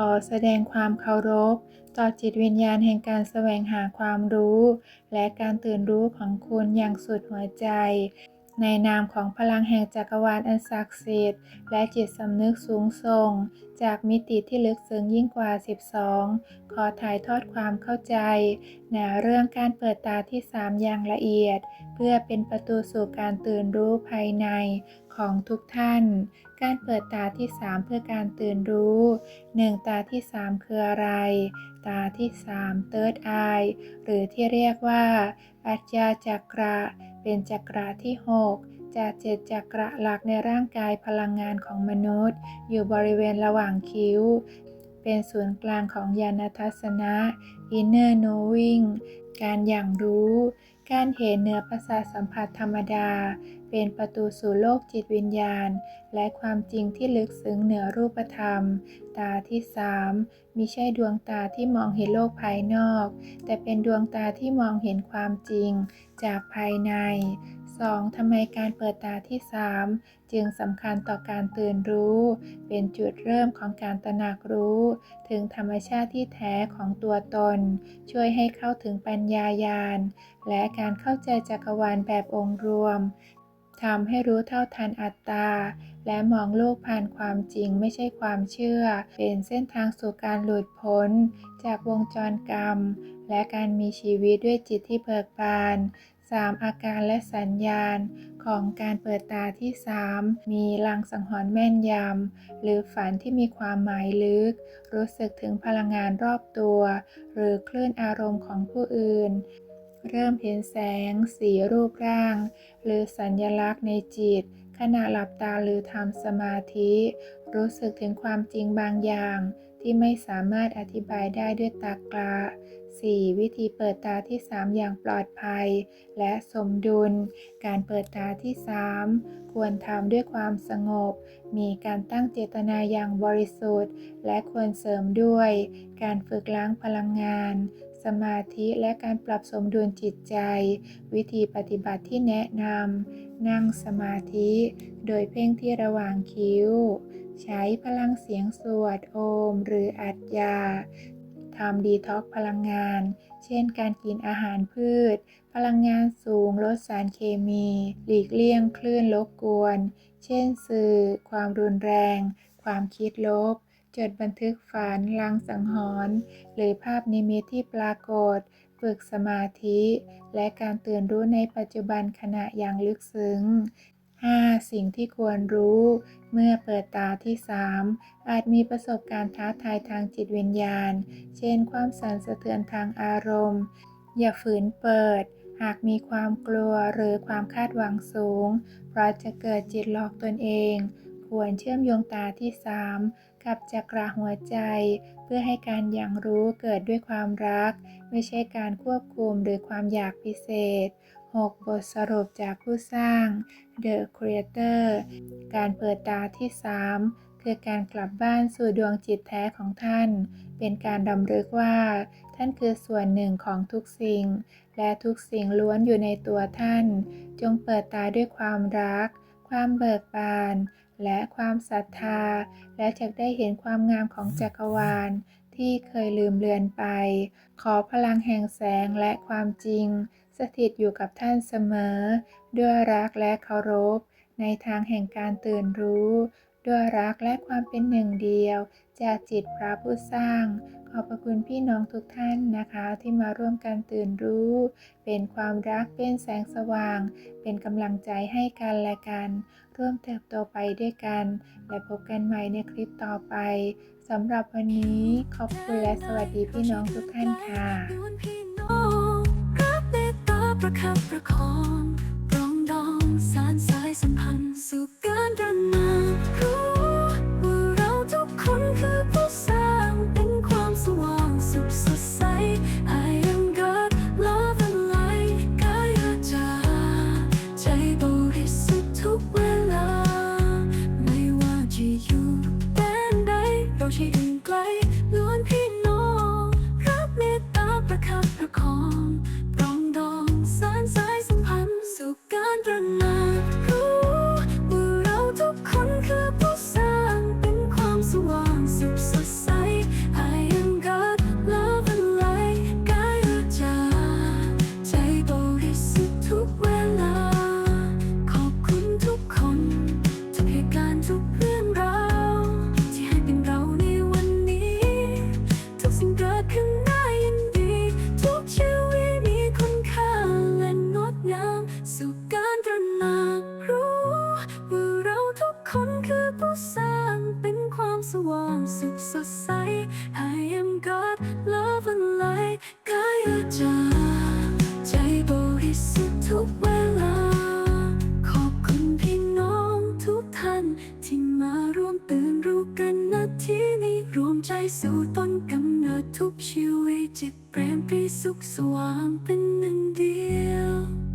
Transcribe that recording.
ขอแสดงความเคารพต่อจิตวิญญาณแห่งการแสวงหาความรู้ และการตื่นรู้ของคุณอย่างสุดหัวใจ ในนามของพลังแห่งจักรวาลอันศักดิ์สิทธิ์และจิตสำนึกสูงส่ง จากมิติที่ลึกซึ้งยิ่งกว่า 12 ขอถ่ายทอดความเข้าใจในเรื่องการเปิดตาที่ 3 อย่างละเอียด เพื่อเป็นประตูสู่การตื่นรู้ภายในของทุกท่าน การเปิดตาที่ 3 เพื่อการตื่นรู้ 1. ตาที่ 3 คืออะไร ตาที่ 3 Third Eye หรือที่เรียกว่า อัจจาจักระ เป็นจักระที่ 6 จากเจ็ดจักระหลักในร่างกายพลังงานของมนุษย์ อยู่บริเวณระหว่างคิ้ว เป็นศูนย์กลางของญาณทัศนะ Inner Knowing การอย่างรู้ การเห็นเหนือประสาทสัมผัสธรรมดา เป็นประตูสู่โลกจิตวิญญาณ และความจริงที่ลึกซึ้งเหนือรูปธรรม ตาที่สามมิใช่ดวงตาที่มองเห็นโลกภายนอก แต่เป็นดวงตาที่มองเห็นความจริงจากภายใน 2. ทำไมการเปิดตาที่ 3 จึงสำคัญต่อการตื่นรู้ เป็นจุดเริ่มของการตระหนักรู้ ถึงธรรมชาติที่แท้ของตัวตน ช่วยให้เข้าถึงปัญญายาณและการเข้าใจจักรวาลแบบองค์รวมทำให้รู้เท่าทันอัตตา และมองโลกผ่านความจริงไม่ใช่ความเชื่อ เป็นเส้นทางสู่การหลุดพ้น จากวงจรกรรม และการมีชีวิตด้วยจิตที่เบิกบาน 3. อาการและสัญญาณของการเปิดตาที่ 3 มีลังสังหรณ์แม่นยำ หรือฝันที่มีความหมายลึก รู้สึกถึงพลังงานรอบตัว หรือคลื่นอารมณ์ของผู้อื่น เริ่มเห็นแสง สีรูปร่าง หรือสัญญลักษณ์ในจิต ขณะหลับตาหรือทำสมาธิ รู้สึกถึงความจริงบางอย่าง ที่ไม่สามารถอธิบายได้ด้วยตรรกะ 4. วิธีเปิดตาที่ 3 อย่างปลอดภัย และสมดุล การเปิดตาที่ 3 ควรทำด้วยความสงบ มีการตั้งเจตนาอย่างบริสุทธิ์ และควรเสริมด้วย การฝึกล้างพลังงาน สมาธิและการปรับสมดุลจิตใจ วิธีปฏิบัติที่แนะนำนั่งสมาธิ โดยเพ่งที่ระหว่างคิ้ว ใช้พลังเสียงสวดโอม หรืออัดยาทำดีท็อกพลังงาน เช่นการกินอาหารพืช พลังงานสูงลดสารเคมี หลีกเลี่ยงคลื่นรบกวน เช่นสื่อ ความรุนแรง ความคิดลบ จดบันทึกฝันลางสังหรณ์หรือภาพนิมิตที่ปรากฏ ฝึกสมาธิ และการตื่นรู้ในปัจจุบันขณะอย่างลึกซึ้ง 5. สิ่งที่ควรรู้ เมื่อเปิดตาที่ 3 อาจมีประสบการณ์ท้าทายทางจิตวิญญาณ เช่น ความสั่นสะเทือนทางอารมณ์ อย่าฝืนเปิด หากมีความกลัวหรือความคาดหวังสูง เพราะจะเกิดจิตหลอกตนเอง ควรเชื่อมโยงตาที่ 3 กับจักระหัวใจ เพื่อให้การอย่างรู้เกิดด้วยความรัก ไม่ใช่การควบคุมหรือความอยากพิเศษ 6. บทสรุปจากผู้สร้าง The Creator การเปิดตาที่ 3 คือการกลับบ้านสู่ดวงจิตแท้ของท่าน เป็นการดำลึกว่า ท่านคือส่วนหนึ่งของทุกสิ่ง และทุกสิ่งล้วนอยู่ในตัวท่าน จงเปิดตาด้วยความรัก ความเบิกบาน และความศรัทธา และจะได้เห็นความงามของจักรวาล ที่เคยลืมเลือนไป ขอพลังแห่งแสงและความจริง สถิตอยู่กับท่านเสมอ ด้วยรักและเคารพ ในทางแห่งการตื่นรู้ ด้วยรักและความเป็นหนึ่งเดียว จากจิตพระผู้สร้าง ขอบพระคุณพี่น้องทุกท่านนะคะ ที่มาร่วมกันตื่นรู้ เป็นความรักเป็นแสงสว่าง เป็นกำลังใจให้กันและกัน ร่วมเติบโตไปด้วยกัน และพบกันใหม่ในคลิปต่อไปสำหรับวันนี้ขอบคุณและสวัสดีพี่น้องทุกท่านค่ะประคับประคองปรองดองสารสายสัมพันธ์สู่การระน why. กายจาใจบริสุทธิ์ทุกเวลา ขอบคุณพี่น้องทุกท่าน ที่มาร่วมตื่นรู้กันนาทีนี้รวมใจสู่ต้นกำเนิดทุกชีวิตจิตเปรมปรีสุขสว่างเป็นหนึ่งเดียว